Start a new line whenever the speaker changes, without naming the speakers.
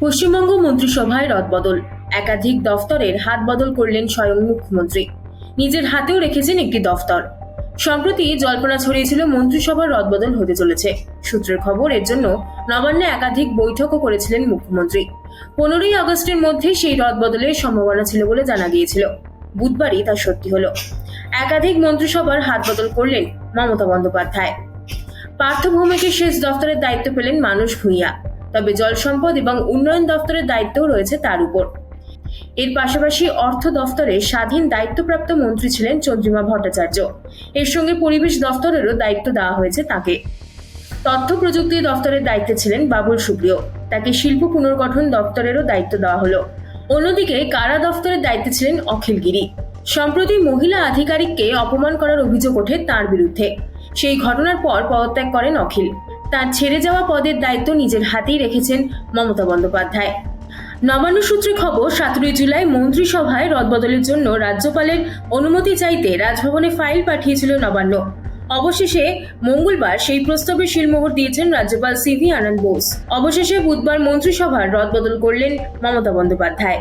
পশ্চিমবঙ্গ মন্ত্রিসভায় রদবদল। একাধিক দফতরের হাত বদল করলেন স্বয়ং মুখ্যমন্ত্রী। নিজের হাতেও রেখেছেন একটি দফতর। সম্প্রতি জল্পনা ছড়িয়েছিল, মন্ত্রিসভার রদবদল হতে চলেছে। সূত্রের খবর, এর জন্য নবান্নে একাধিক বৈঠকও করেছিলেন মুখ্যমন্ত্রী। পনেরোই আগস্টের মধ্যে সেই রদবদলের সম্ভাবনা ছিল বলে জানা গিয়েছিল। বুধবারই তা সত্যি হলো। একাধিক মন্ত্রিসভার হাত বদল করলেন মমতা বন্দ্যোপাধ্যায়। পার্থ ভৌমিকের শেষ দফতরের দায়িত্ব পেলেন মানুষ ভূঁইয়া। তবে জল সম্পদ এবং উন্নয়ন দফতরের দায়িত্বও রয়েছে তার উপর। এর পাশাপাশি অর্থ দফতরে স্বাধীন দায়িত্বপ্রাপ্ত মন্ত্রী ছিলেন চন্দ্রিমা ভট্টাচার্য। এর সঙ্গে পরিবেশ দফতরেরও দায়িত্ব দেওয়া হয়েছে তাকে। তথ্য প্রযুক্তি দফতরের দায়িত্বে ছিলেন বাবুল সুপ্রিয়। তাকে শিল্প পুনর্গঠন দপ্তরেরও দায়িত্ব দেওয়া হলো। অন্যদিকে কারা দফতরের দায়িত্বে ছিলেন অখিল গিরি। সম্প্রতি মহিলা আধিকারিককে অপমান করার অভিযোগ ওঠে তার বিরুদ্ধে। সেই ঘটনার পর পদত্যাগ করেন অখিল। তার ছেড়ে যাওয়া পদের দায়িত্ব নিজের হাতেই রেখেছেন মমতা বন্দ্যোপাধ্যায়। নবান্ন সূত্রে খবর সতেরোই জুলাই মন্ত্রিসভায় রদবদলের জন্য রাজ্যপালের অনুমতি চাইতে রাজভবনে ফাইল পাঠিয়েছিল নবান্ন। অবশেষে মঙ্গলবার সেই প্রস্তাবে শিলমোহর দিয়েছেন রাজ্যপাল সিভি আনন্দ বোস। অবশেষে বুধবার মন্ত্রিসভার রদবদল করলেন মমতা বন্দ্যোপাধ্যায়।